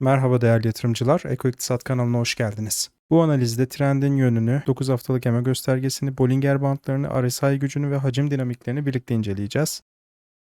Merhaba değerli yatırımcılar, Eko İktisat kanalına hoş geldiniz. Bu analizde trendin yönünü, 9 haftalık EMA göstergesini, Bollinger Bandlarını, RSI gücünü ve hacim dinamiklerini birlikte inceleyeceğiz.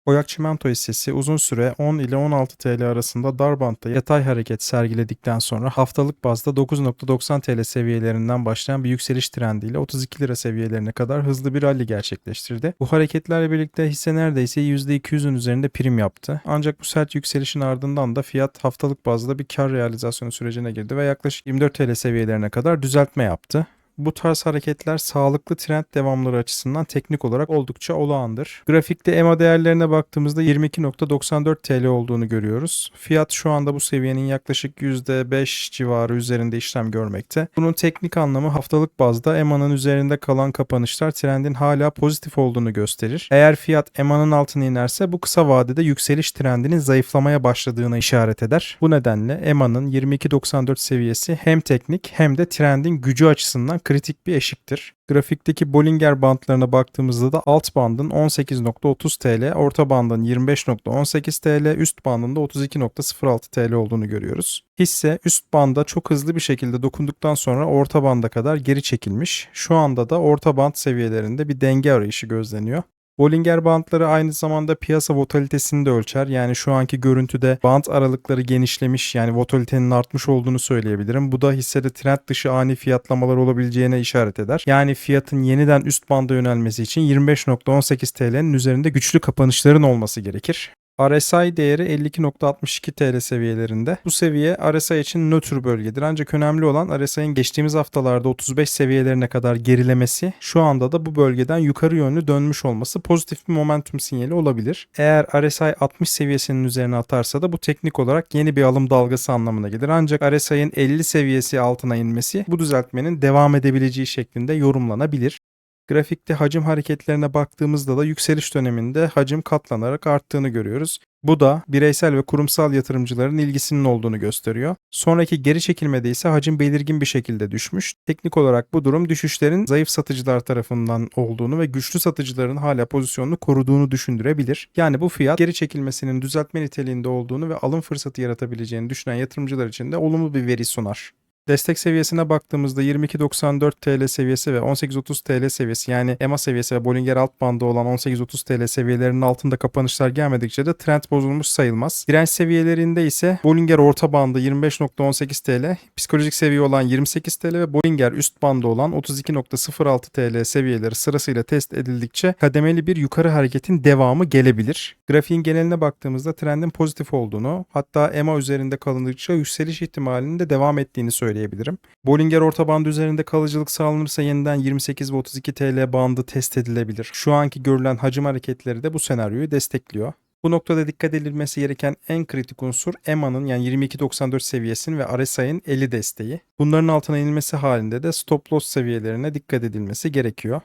Oyak Çimento hissesi uzun süre 10 ile 16 TL arasında dar bantta yatay hareket sergiledikten sonra haftalık bazda 9.90 TL seviyelerinden başlayan bir yükseliş trendiyle 32 lira seviyelerine kadar hızlı bir rally gerçekleştirdi. Bu hareketlerle birlikte hisse neredeyse %200'ün üzerinde prim yaptı. Ancak bu sert yükselişin ardından da fiyat haftalık bazda bir kar realizasyonu sürecine girdi ve yaklaşık 24 TL seviyelerine kadar düzeltme yaptı. Bu tarz hareketler sağlıklı trend devamları açısından teknik olarak oldukça olağandır. Grafikte EMA değerlerine baktığımızda 22.94 TL olduğunu görüyoruz. Fiyat şu anda bu seviyenin yaklaşık %5 civarı üzerinde işlem görmekte. Bunun teknik anlamı haftalık bazda EMA'nın üzerinde kalan kapanışlar trendin hala pozitif olduğunu gösterir. Eğer fiyat EMA'nın altına inerse bu kısa vadede yükseliş trendinin zayıflamaya başladığına işaret eder. Bu nedenle EMA'nın 22.94 seviyesi hem teknik hem de trendin gücü açısından kritik bir eşiktir. Grafikteki Bollinger bandlarına baktığımızda da alt bandın 18.30 TL, orta bandın 25.18 TL, üst bandın da 32.06 TL olduğunu görüyoruz. Hisse üst banda çok hızlı bir şekilde dokunduktan sonra orta banda kadar geri çekilmiş. Şu anda da orta band seviyelerinde bir denge arayışı gözleniyor. Bollinger bandları aynı zamanda piyasa volatilitesini de ölçer. Yani şu anki görüntüde band aralıkları genişlemiş yani volatilitenin artmış olduğunu söyleyebilirim. Bu da hissede trend dışı ani fiyatlamalar olabileceğine işaret eder. Yani fiyatın yeniden üst banda yönelmesi için 25.18 TL'nin üzerinde güçlü kapanışların olması gerekir. RSI değeri 52.62 TL seviyelerinde. Bu seviye RSI için nötr bölgedir. Ancak önemli olan RSI'nin geçtiğimiz haftalarda 35 seviyelerine kadar gerilemesi, şu anda da bu bölgeden yukarı yönlü dönmüş olması pozitif bir momentum sinyali olabilir. Eğer RSI 60 seviyesinin üzerine atarsa da bu teknik olarak yeni bir alım dalgası anlamına gelir. Ancak RSI'nin 50 seviyesi altına inmesi bu düzeltmenin devam edebileceği şeklinde yorumlanabilir. Grafikte hacim hareketlerine baktığımızda da yükseliş döneminde hacim katlanarak arttığını görüyoruz. Bu da bireysel ve kurumsal yatırımcıların ilgisinin olduğunu gösteriyor. Sonraki geri çekilmede ise hacim belirgin bir şekilde düşmüş. Teknik olarak bu durum düşüşlerin zayıf satıcılar tarafından olduğunu ve güçlü satıcıların hala pozisyonunu koruduğunu düşündürebilir. Yani bu fiyat geri çekilmesinin düzeltme niteliğinde olduğunu ve alım fırsatı yaratabileceğini düşünen yatırımcılar için de olumlu bir veri sunar. Destek seviyesine baktığımızda 22.94 TL seviyesi ve 18.30 TL seviyesi yani EMA seviyesi ve Bollinger alt bandı olan 18.30 TL seviyelerinin altında kapanışlar gelmedikçe de trend bozulmuş sayılmaz. Direnç seviyelerinde ise Bollinger orta bandı 25.18 TL, psikolojik seviye olan 28 TL ve Bollinger üst bandı olan 32.06 TL seviyeleri sırasıyla test edildikçe kademeli bir yukarı hareketin devamı gelebilir. Grafiğin geneline baktığımızda trendin pozitif olduğunu hatta EMA üzerinde kalındıkça yükseliş ihtimalinin de devam ettiğini söylüyoruz söyleyebilirim. Bollinger orta bandı üzerinde kalıcılık sağlanırsa yeniden 28 ve 32 TL bandı test edilebilir. Şu anki görülen hacim hareketleri de bu senaryoyu destekliyor. Bu noktada dikkat edilmesi gereken en kritik unsur EMA'nın yani 22.94 seviyesinin ve RSI'nin 50 desteği. Bunların altına inilmesi halinde de stop loss seviyelerine dikkat edilmesi gerekiyor.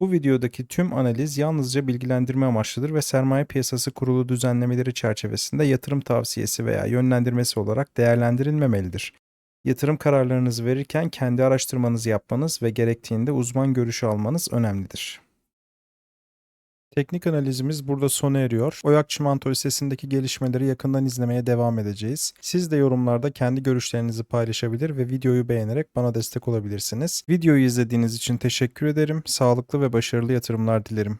Bu videodaki tüm analiz yalnızca bilgilendirme amaçlıdır ve sermaye piyasası kurulu düzenlemeleri çerçevesinde yatırım tavsiyesi veya yönlendirmesi olarak değerlendirilmemelidir. Yatırım kararlarınızı verirken kendi araştırmanızı yapmanız ve gerektiğinde uzman görüşü almanız önemlidir. Teknik analizimiz burada sona eriyor. Oyak Çimento hissesindeki gelişmeleri yakından izlemeye devam edeceğiz. Siz de yorumlarda kendi görüşlerinizi paylaşabilir ve videoyu beğenerek bana destek olabilirsiniz. Videoyu izlediğiniz için teşekkür ederim. Sağlıklı ve başarılı yatırımlar dilerim.